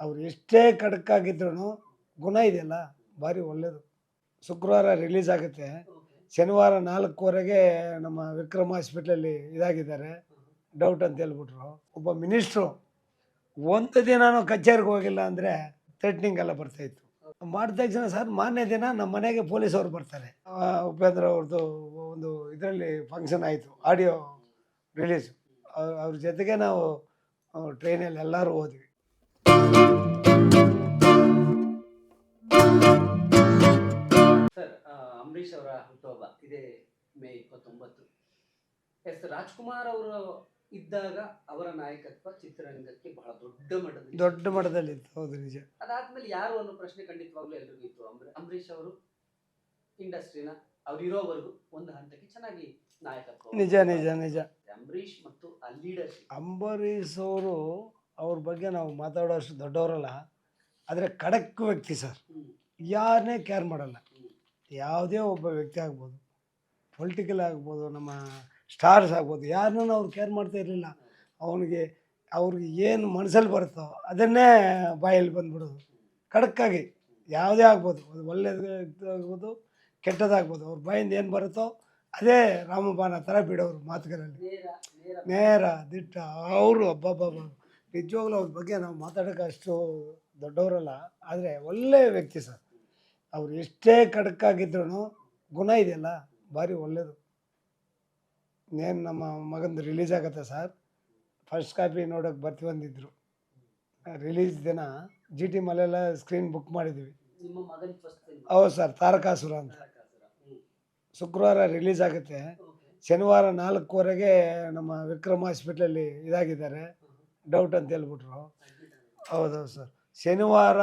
ಅವ್ರು ಎಷ್ಟೇ ಖಡಕ್ಕಾಗಿದ್ರು ಗುಣ ಇದೆಯಲ್ಲ, ಭಾರಿ ಒಳ್ಳೆಯದು ಶುಕ್ರವಾರ ರಿಲೀಸ್ ಆಗುತ್ತೆ. ಶನಿವಾರ ನಾಲ್ಕುವರೆಗೆ ನಮ್ಮ ವಿಕ್ರಮ್ ಹಾಸ್ಪಿಟ್ಲಲ್ಲಿ ಇದಾಗಿದ್ದಾರೆ. ಡೌಟ್ ಅಂತ ಹೇಳ್ಬಿಟ್ರು. ಒಬ್ಬ ಮಿನಿಸ್ಟ್ರು ಒಂದು ದಿನನೂ ಕಚೇರಿಗೆ ಹೋಗಿಲ್ಲ ಅಂದರೆ ಥ್ರೆಟ್ನಿಂಗ್ ಎಲ್ಲ ಬರ್ತಾಯಿತ್ತು ಮಾಡಿದ ತಕ್ಷಣ ಸರ್, ಮಾನ್ಯ ದಿನ ನಮ್ಮ ಮನೆಗೆ ಪೊಲೀಸವ್ರು ಬರ್ತಾರೆ. ಉಪೇಂದ್ರ ಅವ್ರದ್ದು ಒಂದು ಇದರಲ್ಲಿ ಫಂಕ್ಷನ್ ಆಯಿತು ಆಡಿಯೋ ರಿಲೀಸ್ ಅವ್ರ ಜೊತೆಗೆ ನಾವು ಟ್ರೈನಲ್ಲಿ ಎಲ್ಲರೂ ಹೋದ್ವಿ. ಸರ್ ಅಂಬರೀಷ್ ಅವರ ಹುಟ್ಟುಹಬ್ಬ ಇದೇ ಮೇ ಇಪ್ಪತ್ತೊಂಬತ್ತು. ಎಸ್ ರಾಜ್ಕುಮಾರ್ ಅವರು ಇದ್ದಾಗ ಅವರ ನಾಯಕತ್ವ ಚಿತ್ರರಂಗಕ್ಕೆ ಬಹಳ ದೊಡ್ಡ ಮಟ್ಟದಲ್ಲಿ ದೊಡ್ಡ ಮಟ್ಟದಲ್ಲಿ ಇತ್ತು ಹೌದು ನಿಜ. ಅದಾದ್ಮೇಲೆ ಯಾರು ಅನ್ನೋ ಪ್ರಶ್ನೆ ಖಂಡಿತವಾಗ್ಲೂ ಎಲ್ರಿಗೂ ಇತ್ತು. ಅಂಬರೀ ಅಂಬರೀಷ್ ಅವರು ಇಂಡಸ್ಟ್ರಿನ ಅವ್ರು ಇರೋವರೆಗೂ ಒಂದು ಹಂತಕ್ಕೆ ಚೆನ್ನಾಗಿ ನಾಯಕತ್ವ ನಿಜ ನಿಜ ನಿಜ. ಅಂಬರೀಷ್ ಮತ್ತು ಆ ಲೀಡರ್ಶಿಪ್ ಅಂಬರೀಷ್ ಅವರು ಅವ್ರ ಬಗ್ಗೆ ನಾವು ಮಾತಾಡೋಷ್ಟು ದೊಡ್ಡವರಲ್ಲ. ಆದರೆ ಖಡಕ್ ವ್ಯಕ್ತಿ ಸರ್. ಯಾರನ್ನೇ ಕೇರ್ ಮಾಡಲ್ಲ. ಯಾವುದೇ ಒಬ್ಬ ವ್ಯಕ್ತಿ ಆಗ್ಬೋದು ಪೊಲಿಟಿಕಲ್ ಆಗ್ಬೋದು, ನಮ್ಮ ಸ್ಟಾರ್ಸ್ ಆಗ್ಬೋದು ಯಾರನ್ನೂ ಅವ್ರು ಕೇರ್ ಮಾಡ್ತಾ ಇರಲಿಲ್ಲ, ಅವನಿಗೆ, ಅವ್ರಿಗೆ ಏನು ಮನಸ್ಸಲ್ಲಿ ಬರುತ್ತೋ ಅದನ್ನೇ ಬಾಯಲ್ಲಿ ಬಂದ್ಬಿಡೋದು. ಖಡಕ್ಕಾಗಿ ಯಾವುದೇ ಆಗ್ಬೋದು, ಅದು ಒಳ್ಳೆಯದಾಗ್ಬೋದು ಕೆಟ್ಟದಾಗ್ಬೋದು, ಅವ್ರ ಬಾಯಿಂದ ಏನು ಬರುತ್ತೋ ಅದೇ ರಾಮಬಾಣ ಥರ ಬಿಡೋರು ಮಾತುಗಳಲ್ಲಿ. ನೇರ, ದಿಟ್ಟ, ಅವರು ಅಬ್ಬಬ್ಬಬ್ಬ. ನಿಜವಾಗ್ಲೂ ಅವ್ರ ಬಗ್ಗೆ ನಾವು ಮಾತಾಡೋಕೆ ಅಷ್ಟು ದೊಡ್ಡವರಲ್ಲ ಆದರೆ ಒಳ್ಳೆಯ ವ್ಯಕ್ತಿ ಸರ್. ಅವ್ರು ಎಷ್ಟೇ ಕಡಕಾಗಿದ್ರು ಗುಣ ಇದೆಯಲ್ಲ ಭಾರಿ ಒಳ್ಳೆಯದು ಇನ್ನೇನು ನಮ್ಮ ಮಗಂದು ರಿಲೀಸ್ ಆಗತ್ತೆ ಸರ್. ಫಸ್ಟ್ ಕಾಪಿ ನೋಡೋಕೆ ಬರ್ತೀವಿ ಅಂದಿದ್ರು ರಿಲೀಸ್ ದಿನ ಜಿ ಟಿ ಮಲೆಲ್ಲ ಸ್ಕ್ರೀನ್ ಬುಕ್ ಮಾಡಿದ್ವಿ. ಹೌದು ಸರ್ ತಾರಕಾಸುರ ಅಂತ. ಶುಕ್ರವಾರ ರಿಲೀಸ್ ಆಗುತ್ತೆ. ಶನಿವಾರ ನಾಲ್ಕುವರೆಗೆ ನಮ್ಮ ವಿಕ್ರಮ್ ಹಾಸ್ಪಿಟ್ಲಲ್ಲಿ ಇದಾಗಿದ್ದಾರೆ. ಡೌಟ್ ಅಂತ ಹೇಳ್ಬಿಟ್ರು. ಹೌದೌದು ಸರ್. ಶನಿವಾರ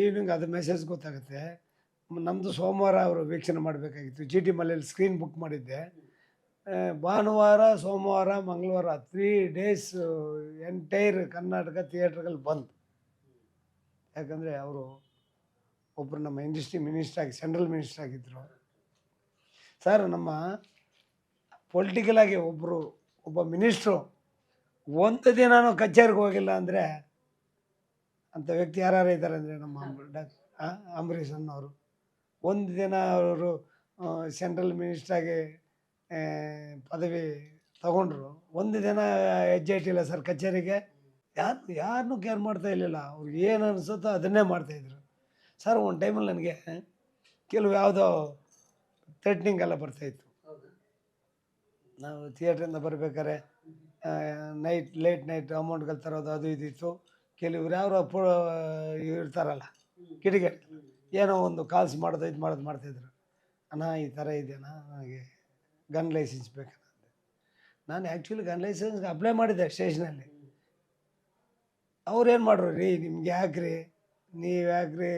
ಈವ್ನಿಂಗ್ ಅದು ಮೆಸೇಜ್ ಗೊತ್ತಾಗುತ್ತೆ. ನಮ್ಮದು ಸೋಮವಾರ ಅವರು ವೀಕ್ಷಣೆ ಮಾಡಬೇಕಾಗಿತ್ತು. ಜಿ ಟಿ ಮಲೆಯಲ್ಲಿ ಸ್ಕ್ರೀನ್ ಬುಕ್ ಮಾಡಿದ್ದೆ. ಭಾನುವಾರ, ಸೋಮವಾರ, ಮಂಗಳವಾರ ತ್ರೀ ಡೇಸ್ ಎಂಟೈರ್ ಕರ್ನಾಟಕ ಥಿಯೇಟ್ರ್ಗಳು ಬಂದು. ಯಾಕಂದರೆ ಅವರು ಒಬ್ಬರು ನಮ್ಮ ಇಂಡಸ್ಟ್ರಿ ಮಿನಿಸ್ಟರ್ ಆಗಿ ಸೆಂಟ್ರಲ್ ಮಿನಿಸ್ಟರ್ ಆಗಿದ್ದರು ಸರ್ ನಮ್ಮ ಪೊಲಿಟಿಕಲಾಗಿ ಒಬ್ಬರು ಒಬ್ಬ ಮಿನಿಸ್ಟ್ರು ಒಂದು ದಿನಾನು ಕಚೇರಿಗೆ ಹೋಗಿಲ್ಲ ಅಂದರೆ ಅಂಥ ವ್ಯಕ್ತಿ ಯಾರು ಇದ್ದಾರೆ ಅಂದರೆ ನಮ್ಮ ಅಂಬರೀಷ್ ಅನ್ನೋರು. ಒಂದು ದಿನ ಅವರು ಸೆಂಟ್ರಲ್ ಮಿನಿಸ್ಟ್ರಾಗಿ ಪದವಿ ತಗೊಂಡ್ರು. ಒಂದು ದಿನ ಹೆಜ್ಜೆ ಇಟ್ಟಿಲ್ಲ ಸರ್ ಕಚೇರಿಗೆ. ಯಾರು ಯಾರನ್ನೂ ಕೇರ್ ಮಾಡ್ತಾ ಇರಲಿಲ್ಲ. ಅವ್ರಿಗೆ ಏನು ಅನಿಸುತ್ತೋ ಅದನ್ನೇ ಮಾಡ್ತಾಯಿದ್ರು ಸರ್ ಒಂದು ಟೈಮಲ್ಲಿ ನನಗೆ ಕೆಲವು ಯಾವುದೋ ಥ್ರೆಟ್ನಿಂಗ್ ಎಲ್ಲ ಬರ್ತಾಯಿತ್ತು ನಾವು ಥಿಯೇಟ್ರಿಂದ ಬರ್ಬೇಕಾದ್ರೆ ನೈಟ್ ಲೇಟ್ ನೈಟ್ ಅಮೌಂಟ್ಗಳು ತರೋದು ಅದು ಇದು ಇತ್ತು. ಕೆಲವ್ರು ಯಾರು ಪು ಇರ್ತಾರಲ್ಲ ಕಿಡಿಗೆ ಏನೋ ಒಂದು ಕಾಲ್ಸ್ ಮಾಡೋದು, ಇದು ಮಾಡೋದು ಮಾಡ್ತಾಯಿದ್ರು ಅಣ್ಣ, ಈ ಥರ ಇದೆಯಾ ನನಗೆ ಗನ್ ಲೈಸೆನ್ಸ್ ಬೇಕಣ್ಣ ನಾನು ಆ್ಯಕ್ಚುಲಿ ಗನ್ ಲೈಸೆನ್ಸ್ಗೆ ಅಪ್ಲೈ ಮಾಡಿದ್ದೆ ಸ್ಟೇಷನಲ್ಲಿ. ಏನು ಮಾಡ್ರು, ರೀ, ನಿಮ್ಗೆ ಯಾಕ್ರಿ? ನೀವು ಯಾಕ್ರಿ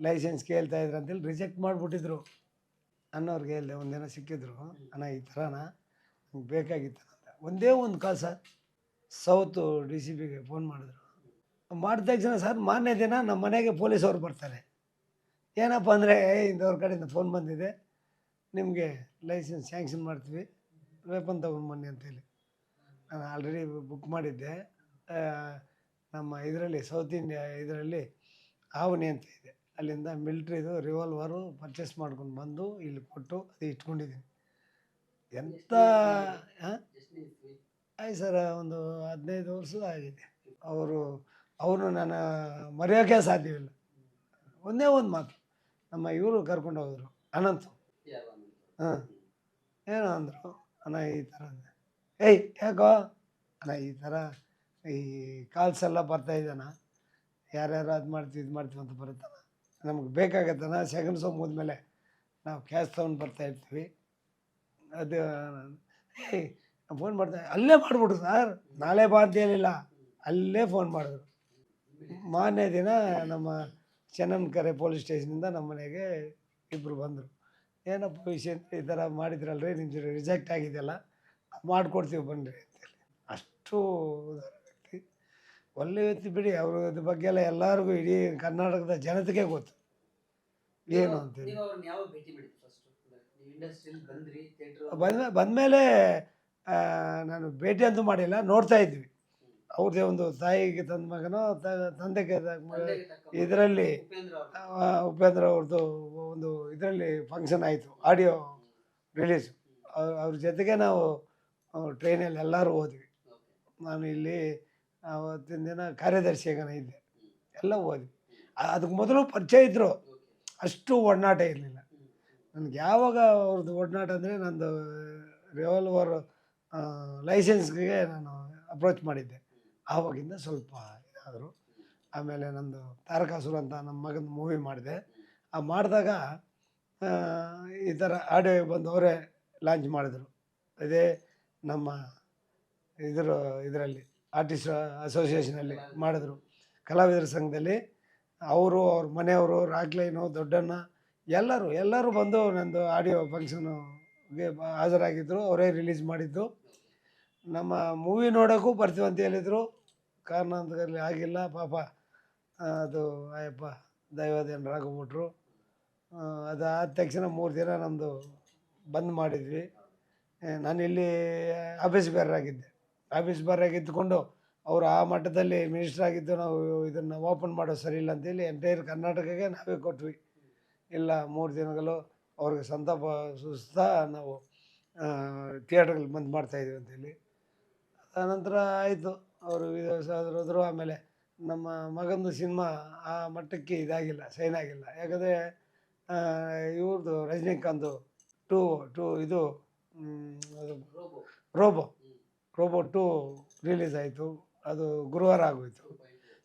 ಲೈಸೆನ್ಸ್ ಕೇಳ್ತಾ ಇದ್ರಿ? ಅಂತೇಳಿ ರಿಜೆಕ್ಟ್ ಮಾಡಿಬಿಟ್ಟಿದ್ರು. ಅನ್ನೋರ್ಗೆ ಹೇಳಿದೆ ಒಂದಿನ ಸಿಕ್ಕಿದ್ರು. ಅಣ್ಣ, ಈ ಥರನ ನಂಗೆ ಬೇಕಾಗಿತ್ತು ಒಂದೇ ಒಂದು call sir. South D C ಪಿಗೆ ಫೋನ್ ಮಾಡಿದ್ರು. ಮಾಡಿದ ತಕ್ಷಣ ಸರ್ ಮಾನ್ಯ ದಿನ ನಮ್ಮ ಮನೆಗೆ ಪೊಲೀಸವ್ರು ಬರ್ತಾರೆ. ಏನಪ್ಪ ಅಂದರೆ ಇಂಥವ್ರ ಕಡೆಯಿಂದ ಫೋನ್ ಬಂದಿದೆ. ನಿಮಗೆ ಲೈಸೆನ್ಸ್ ಸ್ಯಾಂಕ್ಷನ್ ಮಾಡ್ತೀವಿ. ವೆಪನ್ ತೊಗೊಂಡು ಬನ್ನಿ ಅಂತೇಳಿ. ನಾನು ಆಲ್ರೆಡಿ ಬುಕ್ ಮಾಡಿದ್ದೆ. ನಮ್ಮ ಇದರಲ್ಲಿ, ಸೌತ್ ಇಂಡಿಯಾ ಇದರಲ್ಲಿ ಆವನಿ ಅಂತ ಇದೆ. ಅಲ್ಲಿಂದ ಮಿಲ್ಟ್ರಿದು ರಿವಾಲ್ವರು ಪರ್ಚೇಸ್ ಮಾಡ್ಕೊಂಡು ಬಂದು ಇಲ್ಲಿ ಕೊಟ್ಟು ಅದು ಇಟ್ಕೊಂಡಿದ್ದೀನಿ. ಎಂಥ ಹಾಂ? ಆಯ್ತು ಸರ್ ಒಂದು ಹದಿನೈದು ವರ್ಷದ ಆಗಿದೆ. ಅವರು ಅವರು ನಾನು ಮರೆಯೋಕೆ ಸಾಧ್ಯವಿಲ್ಲ. ಒಂದೇ ಒಂದು ಮಾತು. ನಮ್ಮ ಇವರು ಕರ್ಕೊಂಡು ಹೋದರು. ಅನಂತು? ಹಾಂ. ಏನೋ ಅಂದರು. ಅಣ್ಣ ಈ ಥರ ಅಂದೆ. ಏಯ್ ಯಾಕೋ? ಅಣ್ಣ ಈ ಥರ ಈ ಕಾಲ್ಸ್ ಎಲ್ಲ ಬರ್ತಾ ಇದ್ದಾನ ಯಾರ್ಯಾರು ಅದು ಮಾಡ್ತೀವಿ ಇದು ಮಾಡ್ತೀವಿ ಅಂತ ಬರುತ್ತಾನ ನಮ್ಗೆ ಬೇಕಾಗತ್ತಣ್ಣ. ಸೆಕೆಂಡ್ ಸೋಮ್ ಹೋದ್ಮೇಲೆ ನಾವು ಕ್ಯಾಶ್ ತೊಗೊಂಡು ಬರ್ತಾ ಇರ್ತೀವಿ. ಅದು ಏಯ್ ಫೋನ್ ಮಾಡ್ತಾ ಅಲ್ಲೇ ಮಾಡಿಬಿಟ್ರು ಸರ್. ನಾಳೆ ಬಾ ಅಂತ ಹೇಳಿಲ್ಲ. ಅಲ್ಲೇ ಫೋನ್ ಮಾಡಿದ್ರು. ಮಾರನೇ ದಿನ ನಮ್ಮ ಚೆನ್ನನ್ಕೆರೆ ಪೊಲೀಸ್ ಸ್ಟೇಷನಿಂದ ನಮ್ಮ ಮನೆಗೆ ಇಬ್ಬರು ಬಂದರು. ಏನಪ್ಪ ವಿಷಯ ಅಂತ ಈ ಥರ ಮಾಡಿದ್ರಲ್ರಿ ನಿಮ್ದು ರಿಜೆಕ್ಟ್ ಆಗಿದೆಯಲ್ಲ ಮಾಡಿಕೊಡ್ತೀವಿ ಬನ್ನಿರಿ ಅಂತೇಳಿ ಅಷ್ಟು ವ್ಯಕ್ತಿ ಒಳ್ಳೆ ವ್ಯಕ್ತಿ ಬಿಡಿ ಅವ್ರ ಬಗ್ಗೆ ಎಲ್ಲ ಎಲ್ಲರಿಗೂ ಇಡೀ ಕರ್ನಾಟಕದ ಜನತೆಗೆ ಗೊತ್ತು. ಏನು ಅಂತೇಳಿ ಬಂದ ಬಂದಮೇಲೆ ನಾನು ಭೇಟಿ ಅಂತೂ ಮಾಡಿಲ್ಲ ನೋಡ್ತಾ ಇದ್ವಿ. ಅವ್ರದ್ದೇ ಒಂದು ತಾಯಿಗೆ ತಂದ ಮಗನೋ ತಂದೆಗೆ. ಇದರಲ್ಲಿ ಉಪೇಂದ್ರ ಅವ್ರು. ಅವ್ರದ್ದು ಒಂದು ಇದರಲ್ಲಿ ಫಂಕ್ಷನ್ ಆಯಿತು ಆಡಿಯೋ ರಿಲೀಸ್ ಅವ್ರ ಜೊತೆಗೆ ನಾವು ಟ್ರೈನಲ್ಲಿ ಎಲ್ಲರೂ ಹೋದ್ವಿ. ನಾನು ಇಲ್ಲಿ ಅವತ್ತಿನ ದಿನ ಕಾರ್ಯದರ್ಶಿಯಾಗನ ಇದ್ದೆ. ಎಲ್ಲ ಹೋದ್ವಿ. ಅದಕ್ಕೆ ಮೊದಲು ಪರಿಚಯ ಇದ್ದರು. ಅಷ್ಟು ಒಡನಾಟ ಇರಲಿಲ್ಲ. ನನಗೆ ಯಾವಾಗ ಅವ್ರದ್ದು ಒಡನಾಟ ಅಂದರೆ ನಂದು ರಿವಾಲ್ವರ್ ಲೈಸೆನ್ಸ್ಗೆ ನಾನು ಅಪ್ರೋಚ್ ಮಾಡಿದ್ದೆ. ಆವಾಗಿಂದ ಸ್ವಲ್ಪ ಆದರು ಆಮೇಲೆ ನಂದು ತಾರಕಾಸುರ ಅಂತ ನಮ್ಮ ಮಗನ ಮೂವಿ ಮಾಡಿದೆ. ಆ ಮಾಡಿದಾಗ ಈ ಥರ ಆಡಿಯೋ ಬಂದು ಲಾಂಚ್ ಮಾಡಿದರು. ಅದೇ ನಮ್ಮ ಇದರ, ಇದರಲ್ಲಿ ಆರ್ಟಿಸ್ಟ್ ಅಸೋಸಿಯೇಷನಲ್ಲಿ ಮಾಡಿದ್ರು. ಕಲಾವಿದರ ಸಂಘದಲ್ಲಿ. ಅವರು ಅವ್ರ ಮನೆಯವರು ರಾಗ್ಲೈನು ದೊಡ್ಡಣ್ಣ ಎಲ್ಲರೂ ಎಲ್ಲರೂ ಬಂದು ನಂದು ಆಡಿಯೋ ಫಂಕ್ಷನ್ಗೆ ಹಾಜರಾಗಿದ್ದರು ಅವರೇ ರಿಲೀಸ್ ಮಾಡಿದ್ದು. ನಮ್ಮ ಮೂವಿ ನೋಡೋಕ್ಕೂ ಬರ್ತೀವಿ ಅಂತ ಹೇಳಿದರು. ಕಾರಣಾಂತರದಲ್ಲಿ ಆಗಿಲ್ಲ, ಪಾಪ ಅದು ಅಯ್ಯಪ್ಪ ದೈವದೇನರಾಗ್ಬಿಟ್ರು ಅದಾದ ತಕ್ಷಣ ಮೂರು ದಿನ ನಮ್ಮದು ಬಂದ್ ಮಾಡಿದ್ವಿ. ನಾನು ಇಲ್ಲಿ ಆಫೀಸ್ ಬೇರಾಗಿದ್ದೆ ಆಫೀಸ್ ಬೇರಾಗಿದ್ದುಕೊಂಡು ಅವರು ಆ ಮಟ್ಟದಲ್ಲಿ ಮಿನಿಸ್ಟ್ರ್ ಆಗಿದ್ದು ನಾವು ಇದನ್ನು ಓಪನ್ ಮಾಡೋ ಸರಿ ಇಲ್ಲ ಅಂತೇಳಿ ಎಂಟೈರ್ ಕರ್ನಾಟಕಕ್ಕೆ ನಾವೇ ಕೊಟ್ವಿ. ಇಲ್ಲ ಮೂರು ದಿನಗಳು ಅವ್ರಿಗೆ ಸಂತಾಪ ಸೂಚಿಸ್ತಾ ನಾವು ಥಿಯೇಟ್ರಲ್ಲಿ ಬಂದು ಮಾಡ್ತಾಯಿದ್ವಿ ಅಂತೇಳಿ ಆನಂತರ ಆಯಿತು. ಅವರು ಹೋದರು. ಆಮೇಲೆ ನಮ್ಮ ಮಗಂದು ಸಿನಿಮಾ ಆ ಮಟ್ಟಕ್ಕೆ ಇದಾಗಿಲ್ಲ ಸೈನ್ ಆಗಿಲ್ಲ. ಯಾಕಂದರೆ ಇವ್ರದ್ದು ರಜನಿಕಾಂತ್ ಟೂ ಟೂ ಇದು ರೋಬೋ. ರೋಬೋ. ಟೂ ರಿಲೀಸ್ ಆಯಿತು. ಅದು ಗುರುವಾರ ಆಗೋಯಿತು.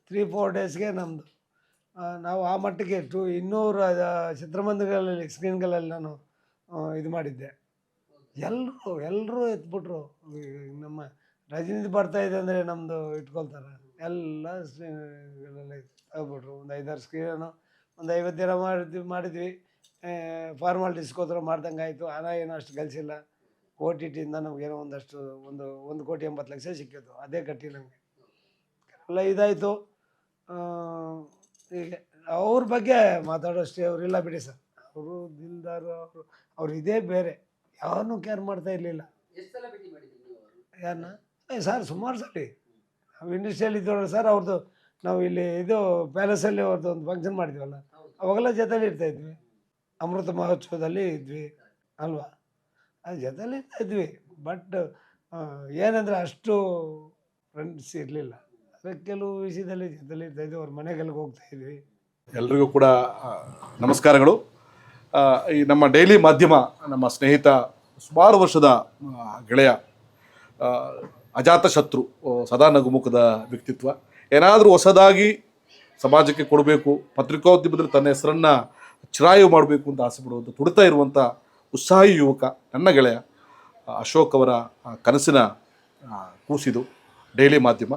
ತ್ರೀ ಫೋರ್ ಡೇಸ್ಗೆ ನಮ್ಮದು ನಾವು ಆ ಮಟ್ಟಿಗೆ ಟು ಇನ್ನೂರು ಚಿತ್ರಮಂದಿರಗಳಲ್ಲಿ ಸ್ಕ್ರೀನ್ಗಳಲ್ಲಿ ನಾನು ಇದು ಮಾಡಿದ್ದೆ. ಎಲ್ಲರೂ ಎಲ್ಲರೂ ಎತ್ಬಿಟ್ರು. ನಮ್ಮ ರಜನೀತಿ ಬರ್ತಾ ಇದೆ ಅಂದರೆ ನಮ್ಮದು ಇಟ್ಕೊಳ್ತಾರೆ. ಎಲ್ಲ ಸ್ಕ್ರೀನ್ಗಳಲ್ಲಿ ತಗೊಬಿಟ್ರು. ಒಂದು ಐದಾರು ಸ್ಕ್ರೀನು ಒಂದು ಐವತ್ತು ದಿನ ಮಾಡಿದ್ವಿ ಮಾಡಿದ್ವಿ. ಫಾರ್ಮಾಲಿಟೀಸ್ಗೋಸ್ಕರ ಮಾಡ್ದಂಗೆ ಆಯಿತು. ಹಣ ಏನೋ ಅಷ್ಟು ಗಳಿಸಿಲ್ಲ. ಓ ಟಿ ಟಿಯಿಂದ ನಮಗೇನೋ ಒಂದಷ್ಟು, ಒಂದು ಒಂದು ಕೋಟಿ ಎಂಬತ್ತು ಲಕ್ಷ ಸಿಕ್ಕಿತ್ತು. ಅದೇ ಕಟ್ಟಿ ನಮಗೆ. ಎಲ್ಲ ಇದಾಯಿತು. ಹೀಗೆ ಅವ್ರ ಬಗ್ಗೆ ಮಾತಾಡೋಷ್ಟೇ ಅವರಿಲ್ಲ ಬಿಡಿ ಸರ್. ಅವರು ದಿಲ್ದಾರ್ ಅವರು ಅವ್ರು ಇದೇ ಬೇರೆ. ಯಾವನ್ನೂ ಕೇರ್ ಮಾಡ್ತಾ ಇರಲಿಲ್ಲ. ಯಾರನ್ನ ಏ ಸರ್ ಸುಮಾರು ಸಲ. ನಾವು ಇಂಡಸ್ಟ್ರಿಯಲ್ಲಿ ಸರ್ ಅವ್ರದ್ದು ನಾವು ಇಲ್ಲಿ ಇದು ಪ್ಯಾಲೇಸಲ್ಲಿ ಅವ್ರದ್ದು ಒಂದು ಫಂಕ್ಷನ್ ಮಾಡಿದ್ವಲ್ಲ. ಅವಾಗೆಲ್ಲ ಜೊತೆಲಿ ಇರ್ತಾ ಇದ್ವಿ. ಅಮೃತ ಮಹೋತ್ಸವದಲ್ಲಿ ಇದ್ವಿ ಅಲ್ವಾ? ಅದು ಜೊತೆಲಿ ಇರ್ತಾ ಇದ್ವಿ ಬಟ್ ಏನಂದರೆ ಅಷ್ಟು ಫ್ರೆಂಡ್ಸ್ ಇರಲಿಲ್ಲ. ಕೆಲವು ವಿಷಯದಲ್ಲಿ ಜೊತೆಲಿ ಇರ್ತಾ ಇದ್ವಿ ಅವ್ರ ಮನೆಗೆಲ್ಲ ಹೋಗ್ತಾ ಇದ್ವಿ. ಎಲ್ರಿಗೂ ಕೂಡ ನಮಸ್ಕಾರಗಳು. ಈ ನಮ್ಮ ಡೈಲಿ ಮಾಧ್ಯಮ, ನಮ್ಮ ಸ್ನೇಹಿತ, ಸುಮಾರು ವರ್ಷದ ಗೆಳೆಯ ಅಜಾತ ಶತ್ರು ಸದಾ ನಗುಮುಖದ ವ್ಯಕ್ತಿತ್ವ. ಏನಾದರೂ ಹೊಸದಾಗಿ ಸಮಾಜಕ್ಕೆ ಕೊಡಬೇಕು, ಪತ್ರಿಕೋದ್ಯಮದಲ್ಲಿ ತನ್ನ ಹೆಸರನ್ನು ಚಿರಾಯು ಮಾಡಬೇಕು ಅಂತ ಆಸೆ ಪಡುವಂಥ ತುಡಿತಾ ಇರುವಂಥ ಉತ್ಸಾಹಿ ಯುವಕ, ನನ್ನ ಗೆಳೆಯ ಅಶೋಕ್ ಅವರ ಕನಸಿನ ಕೂಸಿದು ಡೈಲಿ ಮಾಧ್ಯಮ.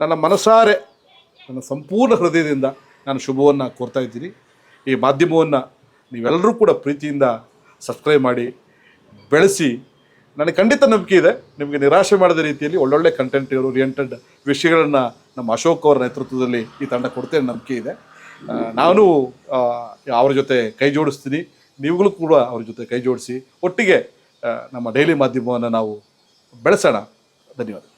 ನನ್ನ ಮನಸಾರೆ, ನನ್ನ ಸಂಪೂರ್ಣ ಹೃದಯದಿಂದ ನಾನು ಶುಭವನ್ನು ಕೋರ್ತಾ ಇದ್ದೀನಿ. ಈ ಮಾಧ್ಯಮವನ್ನು ನೀವೆಲ್ಲರೂ ಕೂಡ ಪ್ರೀತಿಯಿಂದ ಸಬ್ಸ್ಕ್ರೈಬ್ ಮಾಡಿ, ಬೆಳೆಸಿ. ನನಗೆ ಖಂಡಿತ ನಂಬಿಕೆ ಇದೆ. ನಿಮಗೆ ನಿರಾಶೆ ಮಾಡಿದ ರೀತಿಯಲ್ಲಿ ಒಳ್ಳೊಳ್ಳೆ ಕಂಟೆಂಟ್ ಓರಿಯೆಂಟೆಡ್ ವಿಷಯಗಳನ್ನು ನಮ್ಮ ಅಶೋಕ್ ಅವರ ನೇತೃತ್ವದಲ್ಲಿ ಈ ತಂಡ ಕೊಡ್ತೇನೆ ನಂಬಿಕೆ ಇದೆ. ನಾನು ಅವರ ಜೊತೆ ಕೈ ಜೋಡಿಸ್ತೀನಿ. ನೀವುಗಳು ಕೂಡ ಅವ್ರ ಜೊತೆ ಕೈ ಜೋಡಿಸಿ. ಒಟ್ಟಿಗೆ ನಮ್ಮ ಡೈಲಿ ಮಾಧ್ಯಮವನ್ನು ನಾವು ಬೆಳೆಸೋಣ. ಧನ್ಯವಾದ